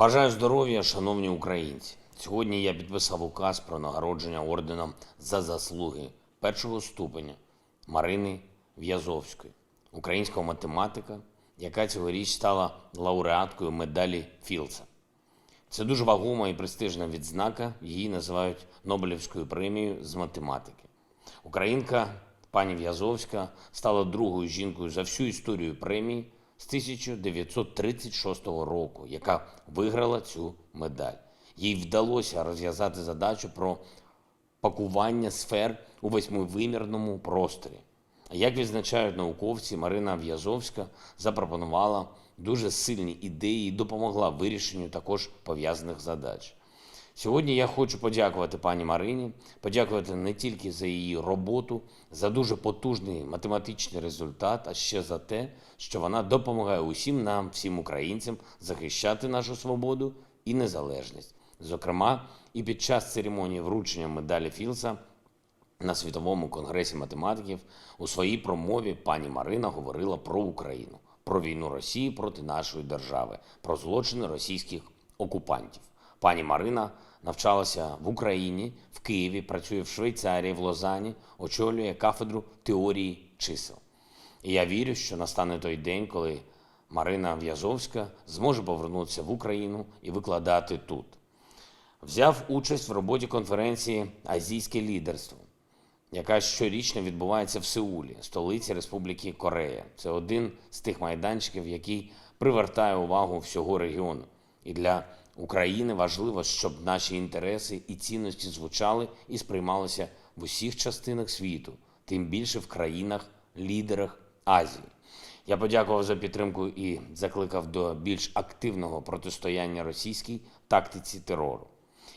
Бажаю здоров'я, шановні українці. Сьогодні я підписав указ про нагородження орденом за заслуги першого ступеня Марини В'язовської, українського математика, яка цьогоріч стала лауреаткою медалі Філдса. Це дуже вагома і престижна відзнака. Її називають Нобелівською премією з математики. Українка пані В'язовська стала другою жінкою за всю історію премії з 1936 року, яка виграла цю медаль. Їй вдалося розв'язати задачу про пакування сфер у восьмивимірному просторі. Як відзначають науковці, Марина В'язовська запропонувала дуже сильні ідеї і допомогла вирішенню також пов'язаних задач. Сьогодні я хочу подякувати пані Марині, подякувати не тільки за її роботу, за дуже потужний математичний результат, а ще за те, що вона допомагає усім нам, всім українцям, захищати нашу свободу і незалежність. Зокрема, і під час церемонії вручення медалі Філса на світовому конгресі математиків у своїй промові пані Марина говорила про Україну, про війну Росії проти нашої держави, про злочини російських окупантів. Пані Марина навчалася в Україні, в Києві, працює в Швейцарії, в Лозані, очолює кафедру теорії чисел. І я вірю, що настане той день, коли Марина В'язовська зможе повернутися в Україну і викладати тут. Взяв участь в роботі конференції Азійське лідерство, яка щорічно відбувається в Сеулі, столиці Республіки Корея. Це один з тих майданчиків, який привертає увагу всього регіону. І для України важливо, щоб наші інтереси і цінності звучали і сприймалися в усіх частинах світу, тим більше в країнах-лідерах Азії. Я подякував за підтримку і закликав до більш активного протистояння російській тактиці терору.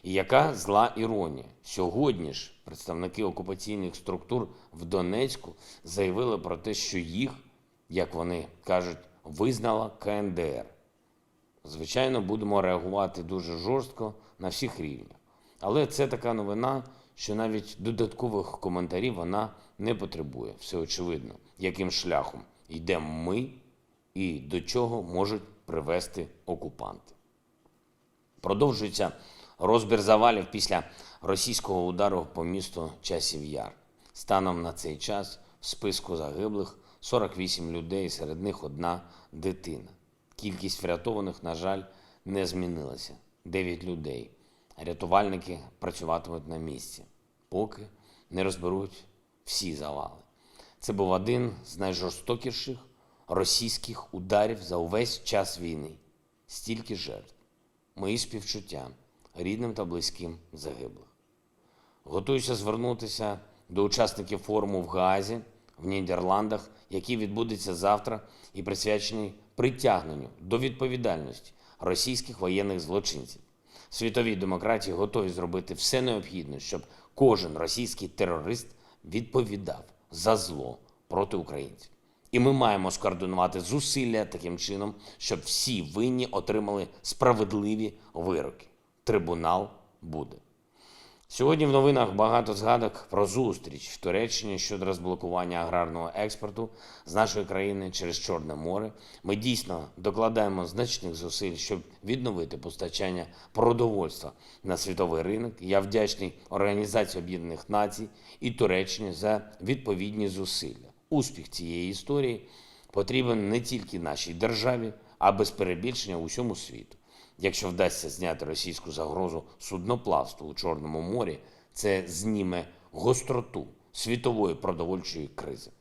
І яка зла іронія? Сьогодні ж представники окупаційних структур в Донецьку заявили про те, що їх, як вони кажуть, визнала КНДР. Звичайно, будемо реагувати дуже жорстко на всіх рівнях. Але це така новина, що навіть додаткових коментарів вона не потребує. Все очевидно, яким шляхом йдемо ми і до чого можуть привести окупанти. Продовжується розбір завалів після російського удару по місту Часів Яр. Станом на цей час в списку загиблих 48 людей, серед них одна дитина. Кількість врятованих, на жаль, не змінилася 9 людей. Рятувальники працюватимуть на місці, поки не розберуть всі завали. Це був один з найжорстокіших російських ударів за увесь час війни. Стільки жертв. Мої співчуття рідним та близьким загиблих. Готуюся звернутися до учасників форуму в Гаазі в Нідерландах, який відбудеться завтра і присвячений притягненню до відповідальності російських воєнних злочинців. Світові демократії готові зробити все необхідне, щоб кожен російський терорист відповідав за зло проти українців. І ми маємо скоординувати зусилля таким чином, щоб всі винні отримали справедливі вироки. Трибунал буде. Сьогодні в новинах багато згадок про зустріч в Туреччині щодо розблокування аграрного експорту з нашої країни через Чорне море. Ми дійсно докладаємо значних зусиль, щоб відновити постачання продовольства на світовий ринок. Я вдячний Організації Об'єднаних Націй і Туреччині за відповідні зусилля. Успіх цієї історії потрібен не тільки нашій державі, а без перебільшення усьому світу. Якщо вдасться зняти російську загрозу судноплавству у Чорному морі, це зніме гостроту світової продовольчої кризи.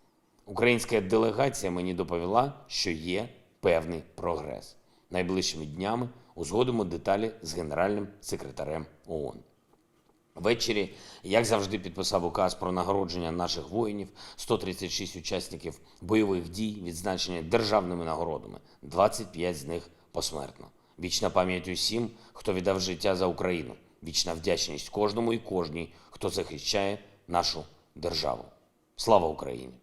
Українська делегація мені доповіла, що є певний прогрес. Найближчими днями узгодимо деталі з генеральним секретарем ООН. Ввечері, як завжди, підписав указ про нагородження наших воїнів, 136 учасників бойових дій, відзначені державними нагородами, 25 з них посмертно. Вічна пам'ять усім, хто віддав життя за Україну. Вічна вдячність кожному і кожній, хто захищає нашу державу. Слава Україні!